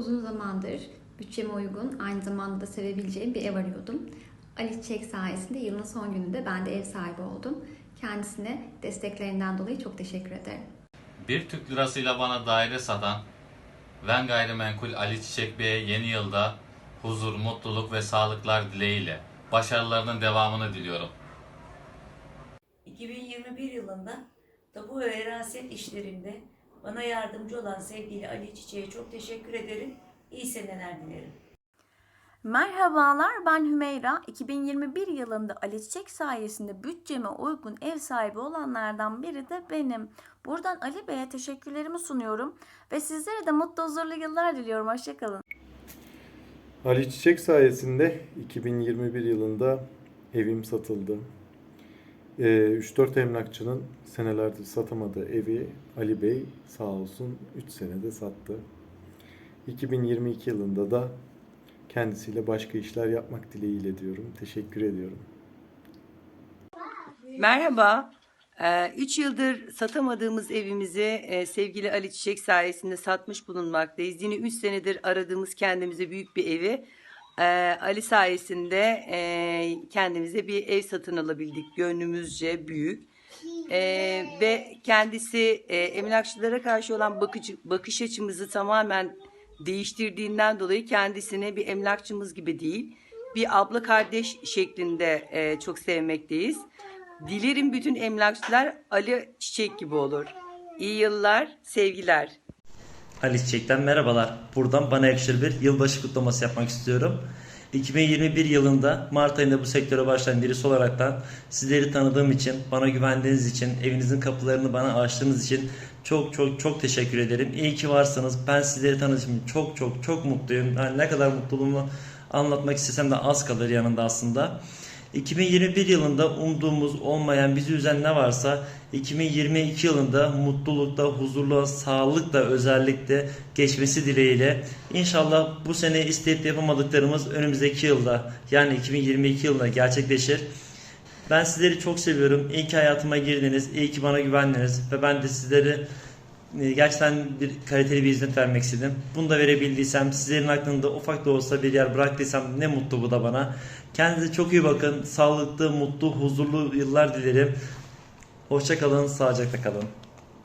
Uzun zamandır bütçeme uygun, aynı zamanda da sevebileceğim bir ev arıyordum. Ali Çiçek sayesinde yılın son gününde ben de ev sahibi oldum. Kendisine desteklerinden dolayı çok teşekkür ederim. Bir Türk lirasıyla bana daire satan Ven Gayrimenkul Ali Çiçek Bey'e yeni yılda huzur, mutluluk ve sağlıklar dileğiyle başarılarının devamını diliyorum. 2021 yılında tapu ve veraset işlerimde bana yardımcı olan sevgili Ali Çiçek'e çok teşekkür ederim. İyi seneler dilerim. Merhabalar ben Hümeyra. 2021 yılında Ali Çiçek sayesinde bütçeme uygun ev sahibi olanlardan biri de benim. Buradan Ali Bey'e teşekkürlerimi sunuyorum ve sizlere de mutlu huzurlu yıllar diliyorum. Hoşçakalın. Ali Çiçek sayesinde 2021 yılında evim satıldı. Ee, 3-4 emlakçının senelerdir satamadığı evi Ali Bey sağ olsun 3 senede sattı. 2022 yılında da kendisiyle başka işler yapmak dileğiyle diyorum. Teşekkür ediyorum. Merhaba. 3 yıldır satamadığımız evimizi e, sevgili Ali Çiçek sayesinde satmış bulunmaktayız. Yine 3 senedir aradığımız kendimize büyük bir evi e, Ali sayesinde e, kendimize bir ev satın alabildik. Gönlümüzce büyük. E, ve kendisi e, emlakçılara karşı olan bakış açımızı tamamen değiştirdiğinden dolayı kendisine bir emlakçımız gibi değil, bir abla kardeş şeklinde e, çok sevmekteyiz. Dilerim bütün emlakçılar Ali Çiçek gibi olur. İyi yıllar, sevgiler. Ali Çiçek'ten merhabalar. Buradan bana yakışır bir yılbaşı kutlaması yapmak istiyorum. 2021 yılında Mart ayında bu sektöre başlayan birisi olaraktan sizleri tanıdığım için, bana güvendiğiniz için, evinizin kapılarını bana açtığınız için çok çok çok teşekkür ederim. İyi ki varsınız. Ben sizleri tanıdığım çok çok çok mutluyum. Yani ne kadar mutluluğumu anlatmak istesem de az kalır yanında aslında. 2021 yılında umduğumuz olmayan bizi üzen ne varsa 2022 yılında mutlulukta, huzurla, sağlıkla özellikle geçmesi dileğiyle inşallah bu sene isteyip yapamadıklarımız önümüzdeki yılda yani 2022 yılında gerçekleşir. Ben sizleri çok seviyorum. İyi ki hayatıma girdiniz. iyi ki bana güvendiniz ve ben de sizleri gerçekten bir kaliteli bir hizmet vermek istedim. Bunu da verebildiysem, sizlerin aklında ufak da olsa bir yer bıraktıysam ne mutlu bu da bana. Kendinize çok iyi bakın. Sağlıklı, mutlu, huzurlu yıllar dilerim. Hoşça kalın, sağlıcakla kalın.